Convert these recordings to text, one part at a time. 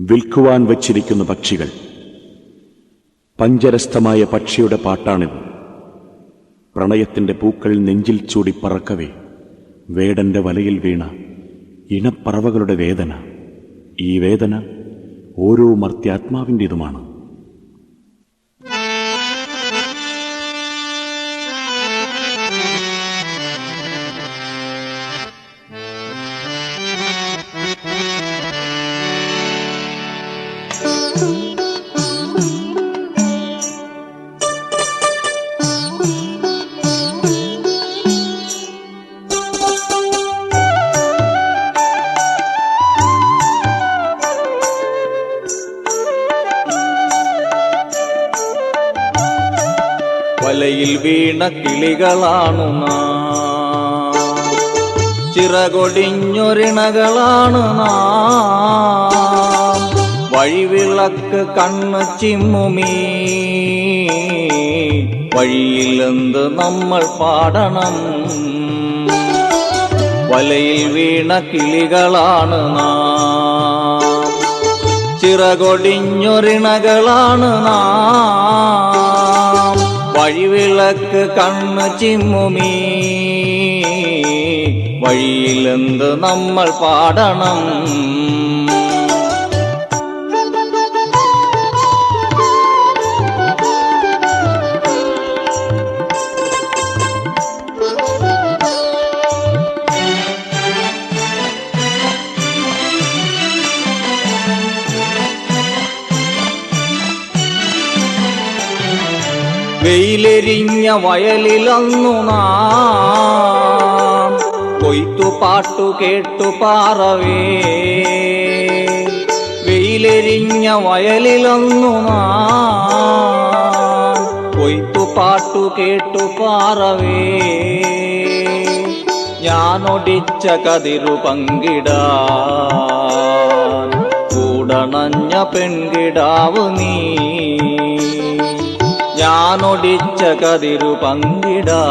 വിൽക്കുവാൻ വച്ചിരിക്കുന്ന പക്ഷികൾ. പഞ്ചരസ്ഥമായ പക്ഷിയുടെ പാട്ടാണിത്. പ്രണയത്തിന്റെ പൂക്കൾ നെഞ്ചിൽ ചൂടി പറക്കവേ വേടന്റെ വലയിൽ വീണ ഇണപ്പറവകളുടെ വേദന. ഈ വേദന ഓരോ മർത്യാത്മാവിന്റെതുമാണ് വലയിൽ വീണ കിളികളാണു ചിറകൊടിഞ്ഞൊരിണകളാണ് നാം. വഴിവിളക്ക് കണ്ണ് ചിമ്മുമീ. വഴിയിലെന്ത് നമ്മൾ പാടണം? വലയിൽ വീണ കിളികളാണ് നാം. ചിറകൊടിഞ്ഞൊരിണകളാണ് നാം. വഴിവിളക്ക് കണ്ണ് ചിമ്മുമീ. വഴിയിലെന്ത് നമ്മൾ പാടണം? വെയിലെരിഞ്ഞ വയലിലന്നു നാം. കൊയ്ത്തു പാട്ടു കേട്ടു പാറവേ. വെയിലെരിഞ്ഞ വയലിലന്നു നാം. കൊയ്ത്തു പാട്ടു കേട്ടു പാറവേ. ഞാനൊടിച്ച കതിരു പങ്കിടാ കൂടണഞ്ഞ പെൺകിടാവ് നീ. ഞാനൊടിച്ച കതിരു പങ്കിടാ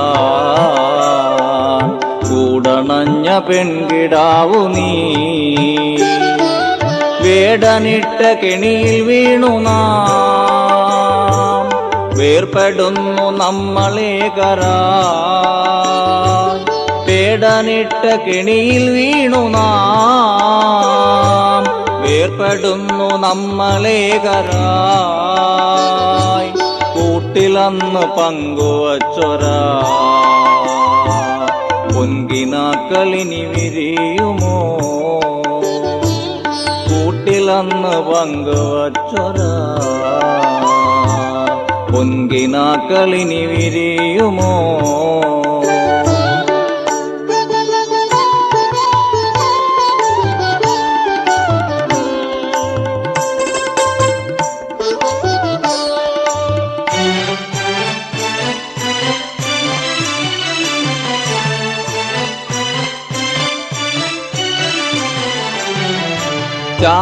കൂടണഞ്ഞ പെൺകിടാവു നീ. വേടനിട്ട കെണിയിൽ വീണു നാം. വേർപ്പെടുന്നു നമ്മളെ കരാ. വേടനിട്ട കെണിയിൽ വീണു നാം. വേർപ്പെടുന്നു നമ്മളെ കരായി పుట్టిలన్న పంగువచ్చొరా పొంగిన కలిని విరియుమో. పుట్టిలన్న పంగువచ్చొరా పొంగిన కలిని విరియుమో.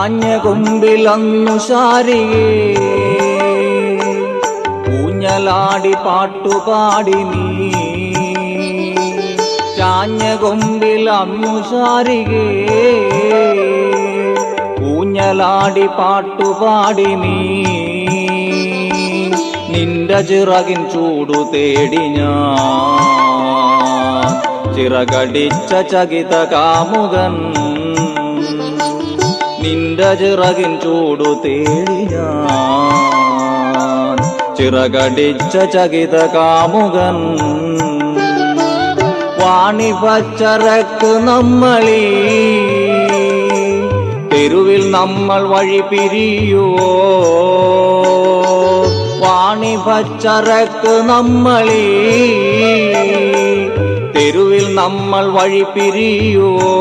ചാഞ്ഞ കൊമ്പിലന്നു ശാരിയേ ഊഞ്ഞലാടി പാട്ടുപാടി നീ. ചാഞ്ഞ കൊമ്പിലന്നു ശാരികേ. ഊഞ്ഞലാടി പാട്ടുപാടി നീ. നിന്റെ ചിറകിൻ ചൂടു തേടി ഞാൻ. ചിറകടിച്ച ചകിത കാമുകൻ നിന്റെ ചിറകിൻ ചൂടു തേടി ചിറകടിച്ച ചകിത കാമുകൻ. വാണി പച്ചറക്ക് നമ്മളീ തെരുവിൽ നമ്മൾ വഴി പിരിയോ വാണി പച്ചറക്ക് നമ്മളീ തെരുവിൽ നമ്മൾ വഴി പിരിയുവോ?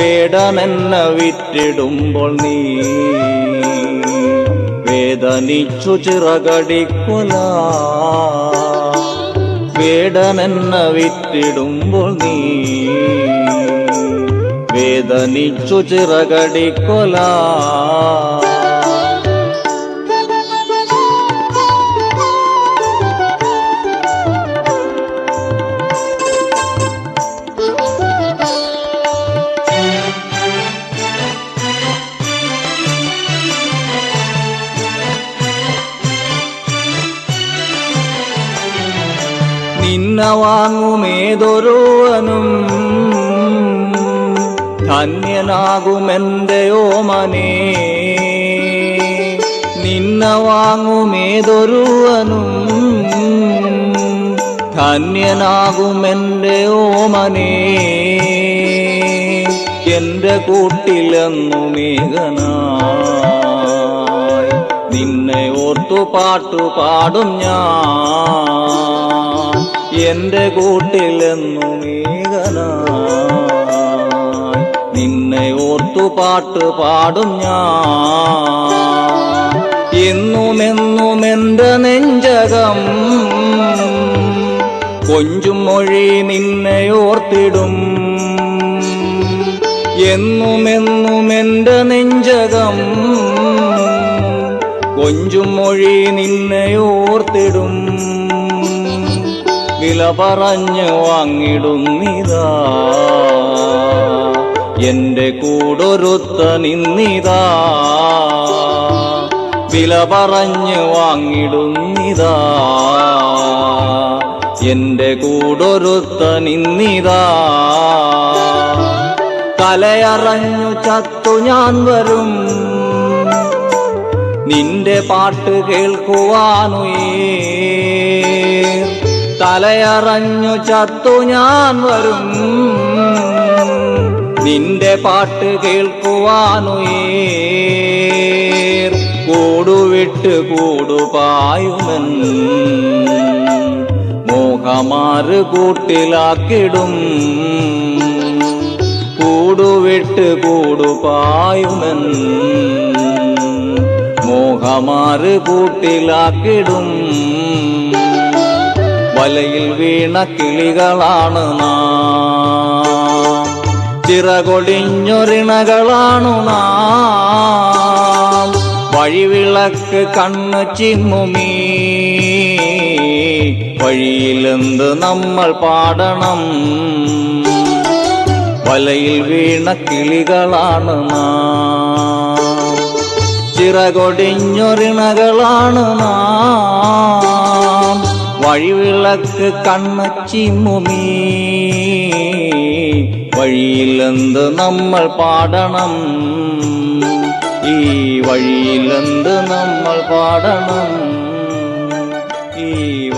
വേടനെന്ന വിറ്റിടുമ്പോൾ നീ വേദനിച്ചു ചിറകടിക്കുന്ന വേടനെന്ന വിറ്റിടുമ്പോൾ നീ വേദനിച്ചു ചിറകടിക്കൊല. നിന്നെ വാങ്ങുമേതൊരുവനും ധന്യനാകുമെന്തയോ മനേ നിന്ന വാങ്ങുമേതൊരുവനും ധന്യനാകുമെന്തയോ മനേ എന്റെ കൂട്ടിലെന്നു മേഘനായി. നിന്നെ ഓർത്തു പാട്ടു പാടും ഞാൻ. എന്റെ കൂട്ടിലെന്നു മേഘനായി നിന്നെ ഓർത്തു പാട്ട് പാടും ഞാൻ. എന്നുമെന്നും എന്റെ നെഞ്ചകം. കൊഞ്ചും മൊഴി നിന്നെ ഓർത്തിടും. എന്നുമെന്നും എന്റെ നെഞ്ചകം. കൊഞ്ചും മൊഴി നിന്നെ ഓർത്തിടും. വില പറഞ്ഞു വാങ്ങിടുന്നിതാ എന്റെ കൂടൊരുത്ത നിന്നിതാ. വില പറഞ്ഞു വാങ്ങിടുന്നിതാ എന്റെ കൂടൊരുത്ത നിന്നിതാ. കലയറഞ്ഞു ചത്തു ഞാൻ വരും. നിന്റെ പാട്ട് കേൾക്കുവാനുയേ. തലയറഞ്ഞു ചത്തു ഞാൻ വരും. നിന്റെ പാട്ട് കേൾക്കുവാനുയേ കൂടുവിട്ട് കൂടുപായുമൻ മോഹമാറ് കൂട്ടിലാക്കിടും. കൂടുവിട്ട് കൂടുപായുമൻ മോഹമാറ് കൂട്ടിലാക്കിടും. വലയിൽ വീണ കിളികളാണ് നാം. ചിറകൊടിഞ്ഞൊരിണകളാണു നാം. വഴിവിളക്ക് കണ്ണ് ചിമ്മുമീ. വഴിയിലെന്ത് നമ്മൾ പാടണം? വലയിൽ വീണ കിളികളാണ് നാം. ചിറകൊടിഞ്ഞൊരിണകളാണ് നാം. വഴിവിളക്ക് കണ്ണ് മുമീ വഴിയിലെന്ത് നമ്മൾ പാടണം? ഈ വഴിയിലെന്ത് നമ്മൾ പാടണം? ഈ